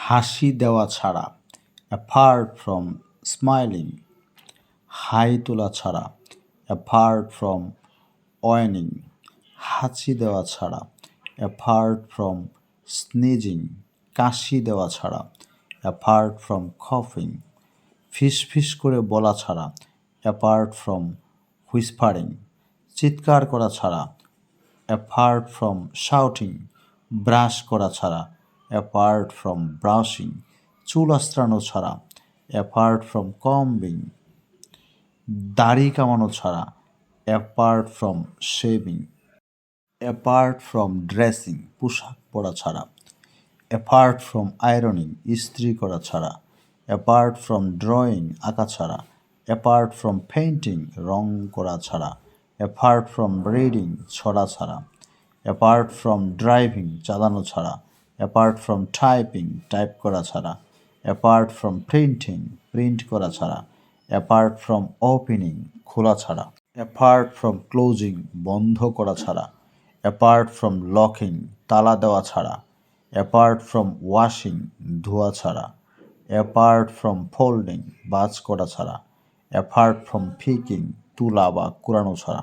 হাসি দেওয়া ছাড়া অ্যাপার্ট ফ্রম স্মাইলিং হাই তোলা ছাড়া অ্যাপার্ট ফ্রম ওয়েনিং হাঁচি দেওয়া ছাড়া অ্যাপার্ট ফ্রম স্নিজিং কাশি দেওয়া ছাড়া অ্যাপার্ট ফ্রম কফিং ফিসফিস করে বলা ছাড়া অ্যাপার্ট ফ্রম হুইসপারিং চিৎকার করা ছাড়া অ্যাপার্ট ফ্রম শাউটিং ব্রাশ করা ছাড়া অ্যাপার্ট ফ্রম ব্রাশিং চুল আস্ত্রানো ছাড়া অ্যাপার্ট ফ্রম কম্বিং দাড়ি কামানো ছাড়া apart from shaving apart from dressing পোশাক পরা ছাড়া অ্যাপার্ট ফ্রম আয়রনিং ইস্ত্রি করা ছাড়া অ্যাপার্ট ফ্রম ড্রয়িং আঁকা ছাড়া অ্যাপার্ট ফ্রম পেইন্টিং রং করা ছাড়া অ্যাপার্ট ফ্রম রিডিং ছড়া ছাড়া অ্যাপার্ট ফ্রম ড্রাইভিং চালানো ছাড়া অ্যাপার্ট ফ্রম টাইপিং টাইপ করা ছাড়া অ্যাপার্ট ফ্রম প্রিন্টিং প্রিন্ট করা ছাড়া অ্যাপার্ট ফ্রম ওপেনিং খোলা ছাড়া অ্যাপার্ট ফ্রম ক্লোজিং বন্ধ করা ছাড়া অ্যাপার্ট ফ্রম লকিং তালা দেওয়া ছাড়া অ্যাপার্ট ফ্রম ওয়াশিং ধোয়া ছাড়া অ্যাপার্ট ফ্রম ফোল্ডিং বাজ করা ছাড়া অ্যাপার্ট ফ্রম ফিকিং তুলা বা কুড়ানো ছাড়া